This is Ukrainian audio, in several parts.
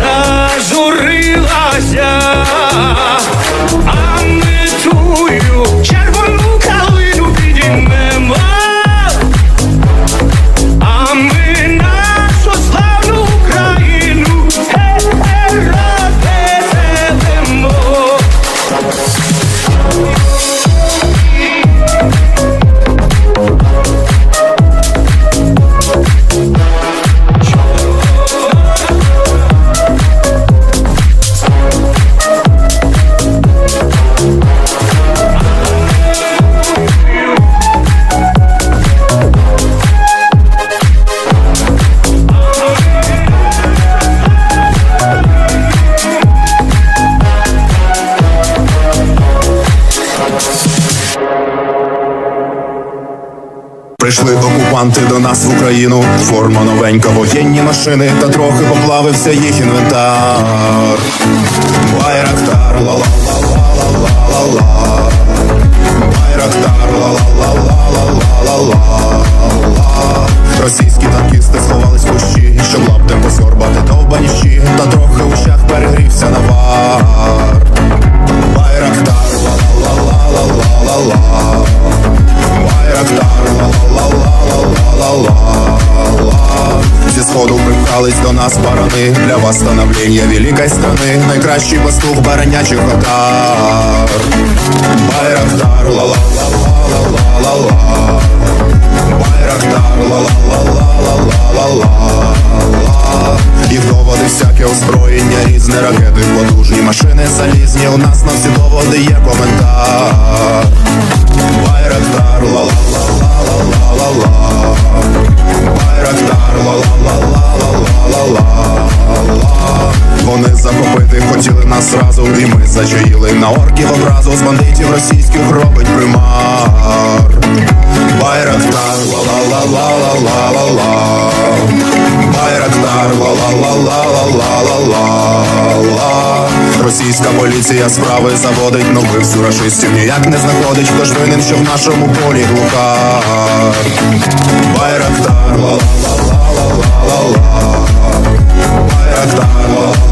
зажурилася, а не чую. Прийшли окупанти до нас в Україну. Форма новенька, воєнні машини, та трохи поплавився їх інвентар. Байрактар, ла ла ла ла ла ла ла Байрактар, ла ла ла ла ла ла Російські танкісти сховались в кущі, щоб лаптем посьорбати довбані та трохи у щах перегрівся навар. Приєднались до нас барани для восстановлення великої страни Найкращий пастух баранячих отар байрахтар, ла ла ла ла ла ла ла Байрактар, ла ла ла ла ла ла ла І доводи всяке озброєння, різні ракети, потужні машини залізні. У нас на всі доводи є коментар. Байрактар, ла ла ла ла ла ла ла Байрактар, ла ла ла ла ла-ла-ла-ла-ла-ла-ла Вони захопити хотіли нас зразу, і ми зачаїли на орків образу з бандитів російських робить примар. Байрактар, ла-ла-ла-ла-ла-ла-ла Байрактар, ла-ла-ла-ла-ла-ла-ла Російська поліція справи заводить, но вбивцю рашистів ніяк не знаходить, хто ж винен, що в нашому полі глуха Байрактар, ла-ла-ла-ла-ла-ла-ла. Байрактар, ла-ла-ла-ла-ла-ла-ла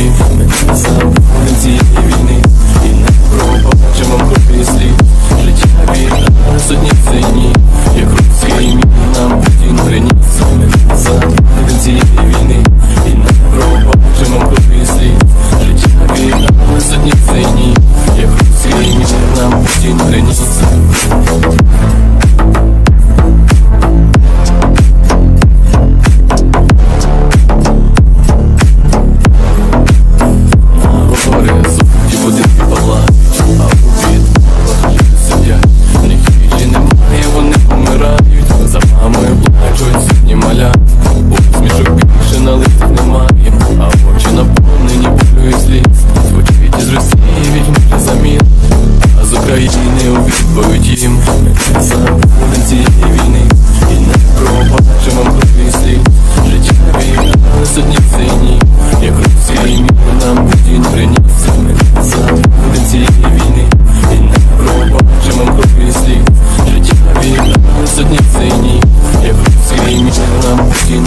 всі вони заводи цієї війни? І не пробачимо копії слів? Життя війна сотні ціні Як руський мій нам Путін приніс. Вони заводи цієї війни? І не пробачимо копії слів? Життя війна сотні ціні Як руський мій нам Путін приніс. Путінь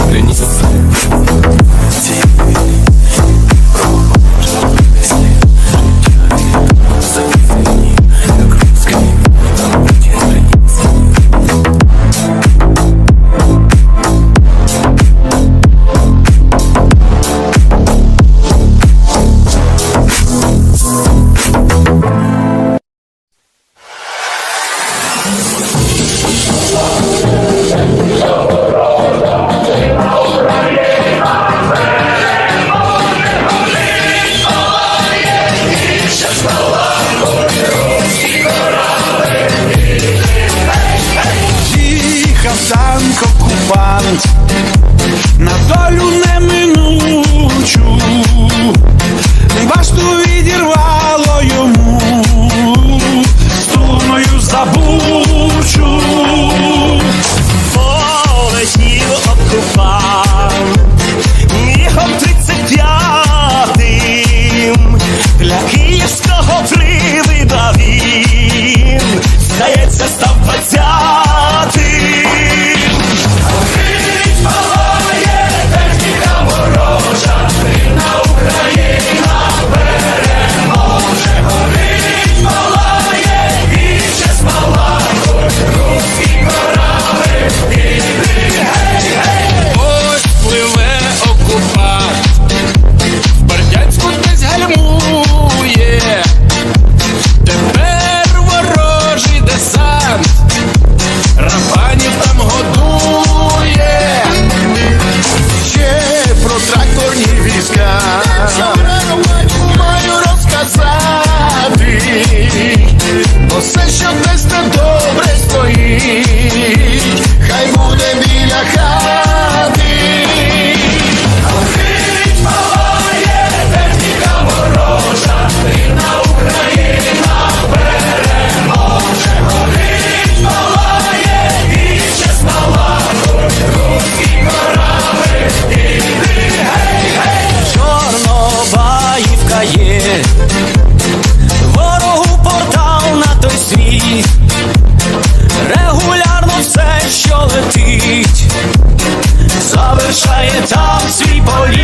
Talk sweet, z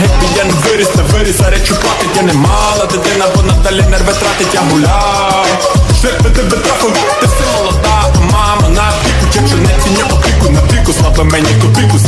Гепі, я не виріс, виріса, речу платить, я не мала дитина, вона далі нерви тратить, я гуляв. Терпи тебе трахом, ти все молода, а мама на піку, чи не ціні опіку, на піку, слава мені копіку,